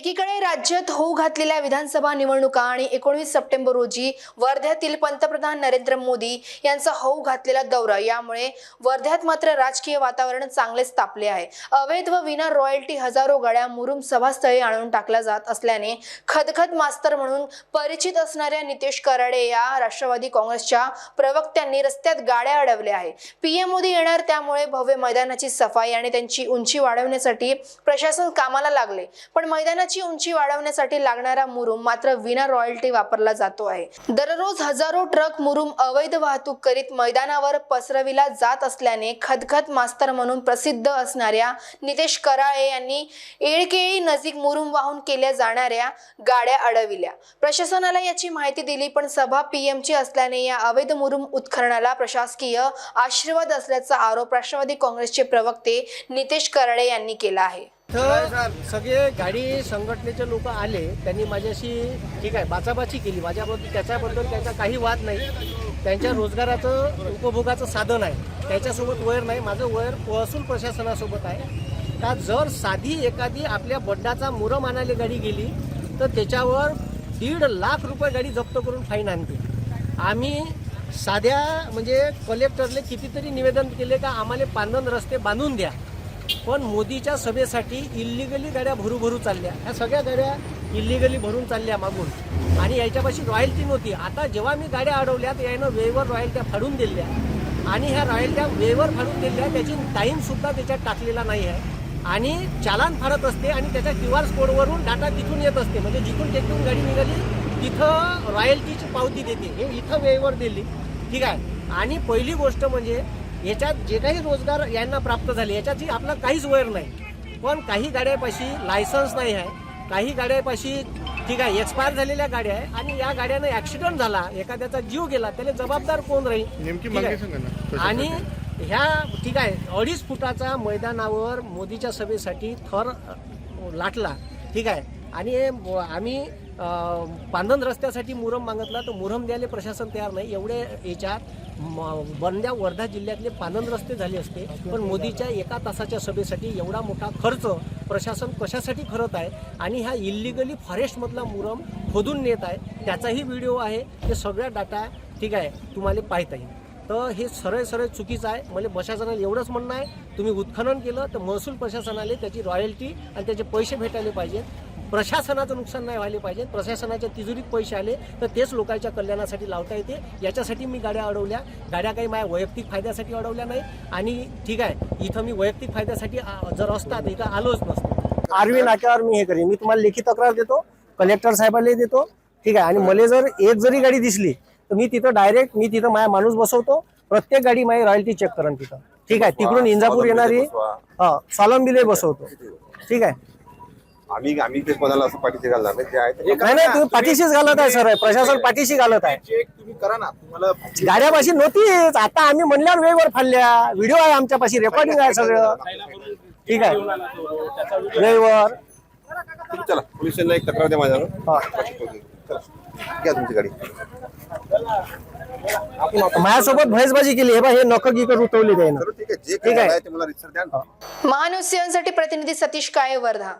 एकीकडे राज्यात होऊ घातलेल्या विधानसभा निवडणुका आणि एकोणवीस सप्टेंबर रोजी वर्ध्यातील पंतप्रधान नरेंद्र मोदी यांचा होऊ घातलेला दौरा यामुळे वर्ध्यात मात्र राजकीय वातावरण चांगलेच तापले आहे. अवैध व विना रॉयल्टी हजारो गाड्या मुरुम सभास्थळी आणून टाकल्या जात असल्याने खदखद मास्तर म्हणून परिचित असणाऱ्या नितेश कराडे या राष्ट्रवादी काँग्रेसच्या प्रवक्त्यांनी रस्त्यात गाड्या अडवल्या आहे पीएम मोदी येणार त्यामुळे भव्य मैदानाची सफाई आणि त्यांची उंची वाढवण्यासाठी प्रशासन कामाला लागले. पण मैदानाची उंची वाढवण्यासाठी लागणारा मुरुम मात्र विना रॉयल्टी वापरला जातो आहे. दररोज हजारो ट्रक मुरुम अवैध वाहतूक करीत मैदानावर पसरविला जात असल्याने खदखद मास्तर म्हणून प्रसिद्ध असणाऱ्या नितेश कराळे यांनी येळकेळी नजीक मुरुम वाहून केल्या जाणाऱ्या गाड्या अडविल्या. प्रशासनाला याची माहिती दिली पण सभा पीएमची असल्याने या अवैध मुरुम उत्खननाला प्रशासकीय आशीर्वाद असल्याचा आरोप राष्ट्रवादी काँग्रेसचे प्रवक्ते नितेश कराळे यांनी केला आहे. तर सगळे गाडी संघटनेचे लोक आले. त्यांनी माझ्याशी ठीक आहे बाचाबाची केली. माझ्याबद्दल त्याच्याबद्दल त्यांचा काही वाद नाही. त्यांच्या रोजगाराचं उपभोगाचं साधन आहे. त्याच्यासोबत वैर नाही. माझं वैर महसूल प्रशासनासोबत आहे. का जर साधी एखादी आपल्या बड्डाचा मुरम आणायला गाडी गेली तर त्याच्यावर दीड लाख रुपये गाडी जप्त करून फाईन आणते. आम्ही साध्या म्हणजे कलेक्टरले कितीतरी निवेदन केले का आम्हाला पांदन रस्ते बांधून द्या. पण मोदीच्या सभेसाठी इल्लिगली गाड्या भरू भरू चालल्या. ह्या सगळ्या गाड्या इल्लिगली भरून चालल्या मागून. आणि याच्यापाशी रॉयल्टी नव्हती. आता जेव्हा मी गाड्या अडवल्या तर यानं वेवर रॉयल्ट्या फाडून दिल्या. आणि ह्या रॉयल्ट्या वेवर फाडून दिल्या त्याची टाईमसुद्धा त्याच्यात टाकलेला नाही आहे. आणि चालान फाडत असते आणि त्याच्या क्यू आर कोडवरून डाटा तिथून येत असते. म्हणजे जिथून तिथून गाडी निघाली तिथं रॉयल्टीची पावती देते. हे इथं वेळेवर दिली. ठीक आहे. आणि पहिली गोष्ट म्हणजे याच्यात जे काही रोजगार यांना प्राप्त झाले याच्याची आपला काहीच वैर नाही. पण काही गाड्यापाशी लायसन्स नाही आहे. काही गाड्यापाशी ठीक आहे एक्सपायर झालेल्या गाड्या आहे आणि या गाड्यानं ॲक्सिडेंट झाला एखाद्याचा जीव गेला त्याला जबाबदार कोण राहील? नेमकी ठीक आहे? आणि ह्या ठीक आहे अडीच फुटाचा मैदानावर मोदीच्या सभेसाठी थर लाटला. ठीक आहे. आणि आम्ही पांधन रस्त्यासाठी मुरम मागितला तर मुरम द्यायला प्रशासन तयार नाही. एवढे याच्यात म- बंद्या वर्धा जिल्ह्यातले पांधन रस्ते झाले असते. पण मोदीच्या एका तासाच्या सभेसाठी एवढा मोठा खर्च प्रशासन कशासाठी करत आहे? आणि ह्या इल्लिगली फॉरेस्टमधला मुरम खोदून नेत आहे त्याचाही व्हिडिओ आहे. ते सगळ्या डाटा ठीक आहे तुम्हाला पाहता येईल. तर हे सरळ सरळ चुकीचं आहे. मला प्रशासनाला एवढंच म्हणणं आहे. तुम्ही उत्खनन केलं तर महसूल प्रशासनाला त्याची रॉयल्टी आणि त्याचे पैसे भेटायला पाहिजेत. प्रशासनाचं नुकसान नाही व्हायला पाहिजे. प्रशासनाच्या तिजोरीत पैसे आले तर तेच लोकांच्या कल्याणासाठी लावता येते. याच्यासाठी मी गाड्या अडवल्या. गाड्या काही माझ्या वैयक्तिक फायद्यासाठी अडवल्या नाही आणि ठीक आहे इथं मी वैयक्तिक फायद्यासाठी जर असतात इथं आलोच नसतो. आरवी नाक्यावर मी हे करीन. मी तुम्हाला लेखी तक्रार देतो. कलेक्टर साहेबांना देतो. ठीक आहे आणि मला जर एक जरी गाडी दिसली तर मी तिथं डायरेक्ट मी तिथं माझ्या माणूस बसवतो. प्रत्येक गाडी माझी रॉयल्टी चेक करेन तिथं. ठीक आहे तिकडून इंजापूर येणारी हा स्वावलंबीले बसवतो. ठीक आहे आम्ही आम्ही ते कोणाला असं पाठीशी घालणार नाही. जे आहे ते नाही नाही तुम्ही पाठीशीच घालत आहे सर. प्रशासन पाठीशी घालत आहे. चेक तुम्ही करा ना. तुम्हाला गाड्यापाशी नव्हतीच. आता आम्ही म्हणल्यावर वेगवर फाडल्या. व्हिडिओ आहे आमच्यापाशी. रेकॉर्डिंग आहे सगळं. ठीक आहे. वेळेवर. तुम्ही चला. पोलीस स्टेशनला एक तक्रार द्या माझ्यावर. हा. चला. घ्या तुमची गाडी. माझ्यासोबत भैसबाजी केली. हे बा हे नख गिक उठवली त्यानं ठीक आहे. जे ठीक आहे. ते मला रिसर द्या ना. महान्यूज सेव्हनसाठी प्रतिनिधी सतीश काळे वर्धा